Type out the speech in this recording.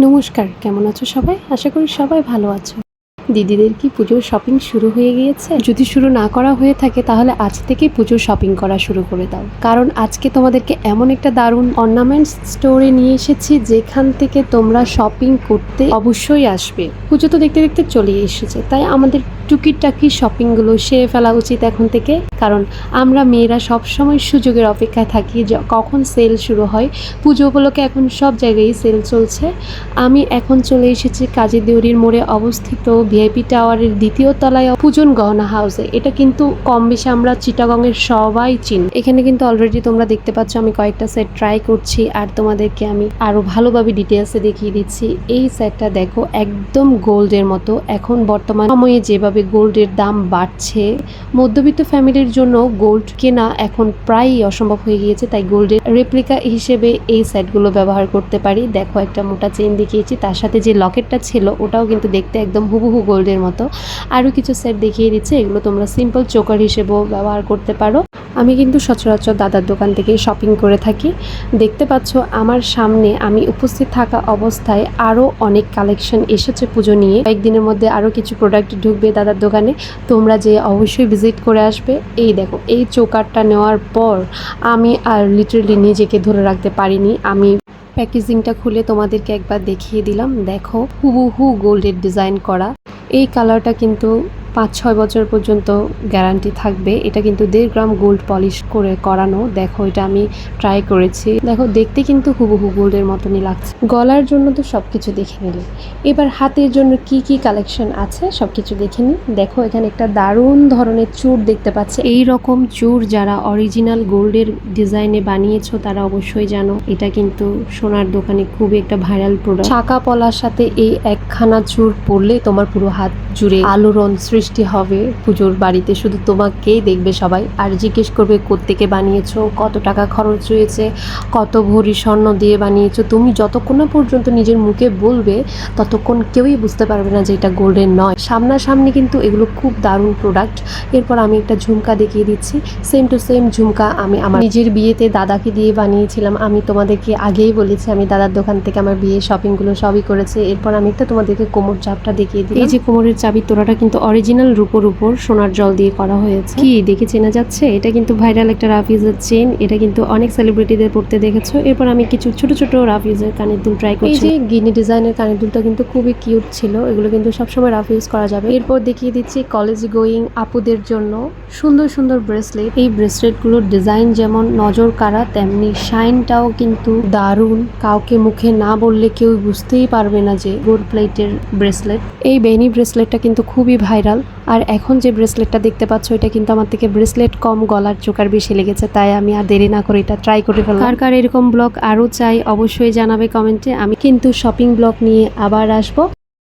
নমস্কার কেমন আছো সবাই? আশা করি সবাই ভালো আছো। দিদিদের কি পুজোর শপিং শুরু হয়ে গিয়েছে? যদি শুরু না করা হয়ে থাকে, তাহলে আজ থেকেই পুজোর শপিং করা শুরু করে দাও। কারণ আজকে তোমাদেরকে এমন একটা দারুণ অর্নামেন্টস স্টোরে নিয়ে এসেছি, যেখান থেকে তোমরা শপিং করতে অবশ্যই আসবে। পুজো তো দেখতে দেখতে চলে এসেছে, তাই আমাদের টুকিটাকি শপিংগুলো সেরে ফেলা উচিত এখন থেকে। কারণ আমরা মেয়েরা সবসময় সুযোগের অপেক্ষায় থাকি কখন সেল শুরু হয়। পুজো উপলক্ষে এখন সব জায়গায় সেল চলছে। আমি এখন চলে এসেছি কাজী দেউরির মোড়ে অবস্থিত ভিআইপি টাওয়ারের দ্বিতীয় তলায় পূজন গহনা হাউসে এটা কিন্তু কম বেশি আমরা চিটাগংয়ের সবাই চিনি। এখানে কিন্তু অলরেডি তোমরা দেখতে পাচ্ছ, আমি কয়েকটা সেট ট্রাই করছি আর তোমাদেরকে আমি আরও ভালোভাবে ডিটেলসে দেখিয়ে দিচ্ছি। এই সেটটা দেখো একদম গোল্ডের মতো। এখন বর্তমান সময়ে যেভাবে গোল্ডের দাম বাড়ছে, মধ্যবিত্ত ফ্যামিলির জন্য গোল্ড কেনা এখন প্রায়ই অসম্ভব হয়ে গিয়েছে, তাই গোল্ডের রেপ্লিকা হিসেবে এই সেটগুলো ব্যবহার করতে পারি। দেখো একটা মোটা চেন দেখিয়েছি, তার সাথে যে লকেটটা ছিল, ওটাও কিন্তু দেখতে একদম হুবহু গোল্ডের মতো। আরও কিছু সেট দেখিয়ে দিচ্ছে, এগুলো তোমরা সিম্পল চোকার হিসেবেও ব্যবহার করতে পারো। আমি কিন্তু সচরাচর দাদার দোকান থেকে শপিং করে থাকি। দেখতে পাচ্ছ আমার সামনে আমি উপস্থিত থাকা অবস্থায় আরও অনেক কালেকশন এসেছে পুজো নিয়ে। কয়েকদিনের মধ্যে আরও কিছু প্রোডাক্ট ঢুকবে দাদার দোকানে। তোমরা যে অবশ্যই ভিজিট করে আসবে। এই দেখো, এই চোকারটা নেওয়ার পর আমি আর লিটারেলি নিজেকে ধরে রাখতে পারিনি। আমি প্যাকেজিংটা খুলে তোমাদেরকে একবার দেখিয়ে দিলাম। দেখো, হুবহু গোল্ডের ডিজাইন করা। এই কালারটা কিন্তু পাঁচ ছয় বছর পর্যন্ত গ্যারান্টি থাকবে। এটা কিন্তু দেড় গ্রাম গোল্ড পলিশ করে করানো। দেখো, এটা আমি ট্রাই করেছি। দেখো, দেখতে কিন্তু হুবহু গোল্ডের মতনই লাগছে। গলার জন্য তো সব কিছু দেখে নিলে। এবার হাতের জন্য কি কি কালেকশন আছে সব কিছু দেখে নিই। দেখো, এখানে একটা দারুণ ধরনের চুর দেখতে পাচ্ছে। এই রকম চূড় যারা অরিজিনাল গোল্ডের ডিজাইনে বানিয়েছো, তারা অবশ্যই জানো, এটা কিন্তু সোনার দোকানে খুবই একটা ভাইরাল প্রোডাক্ট শাকা পলার সাথে এই একখানা চূড় পরলে তোমার পুরো হাত জুড়ে আলোড়ন সৃষ্টি হবে। পুজোর বাড়িতে শুধু তোমাকেই দেখবে সবাই। আর জিজ্ঞেস করবে, কোত্থেকে বানিয়েছো? কত টাকা খরচ হয়েছে? কত ভরি স্বর্ণ দিয়ে বানিয়েছো? তুমি যতক্ষণ না পর্যন্ত নিজের মুখে বলবে, ততক্ষণ কেউই বুঝতে পারবে না যে এটা গোল্ডের নয়। সামনাসামনি কিন্তু এগুলো খুব দারুণ প্রোডাক্ট এরপর আমি একটা ঝুমকা দেখিয়ে দিচ্ছি। সেম টু সেম ঝুমকা আমি আমার নিজের বিয়েতে দাদাকে দিয়ে বানিয়েছিলাম। আমি তোমাদেরকে আগেই বলেছি, আমি দাদার দোকান থেকে আমার বিয়ে শপিংগুলো সবই করেছে। এরপর আমি একটা তোমাদেরকে কোমর চাপটা দেখিয়ে দিই এই যে কোমরের চাবি তোরাটা কিন্তু অরিজিনাল রূপোর উপর সোনার জল দিয়ে করা হয়েছে। কি? দেখে চেনা যাচ্ছে? এটা কিন্তু ভাইরাল একটা রাফ ইউজের চেন এটা কিন্তু অনেক সেলিব্রিটিদের পড়তে দেখেছ। এরপর আমি কিছু ছোট ছোট রাফ ইউজের কানের দুল ট্রাই করছি এই যে গিনি ডিজাইনের কানের দুলটা কিন্তু খুবই কিউট ছিল। এগুলো কিন্তু সবসময় রাফ ইউজ করা যাবে। এরপর দেখিয়ে দিচ্ছি কলেজ গোয়িং আপুদের জন্য সুন্দর সুন্দর ব্রেসলেট এই ব্রেসলেটগুলোর ডিজাইন যেমন নজর কাড়া তেমনি শাইনটাও কিন্তু দারুণ। কাউকে মুখে না বললে কেউ বুঝতেই পারবে না যে গোল্ড প্লেটের ব্রেসলেট এই বেনি ব্রেসলেটটা কিন্তু খুবই ভাইরাল আর এখন যে ব্রেসলেটটা দেখতে পাচ্ছ, এটা কিন্তু আমার থেকে ব্রেসলেট কম গলার চোকার বেশি লেগেছে, তাই আমি আর দেরি না করে এটা ট্রাই করে ফেললাম। কার কার এরকম ব্লগ আরও চাই, অবশ্যই জানাবে কমেন্টে আমি কিন্তু শপিং ব্লগ নিয়ে আবার আসব।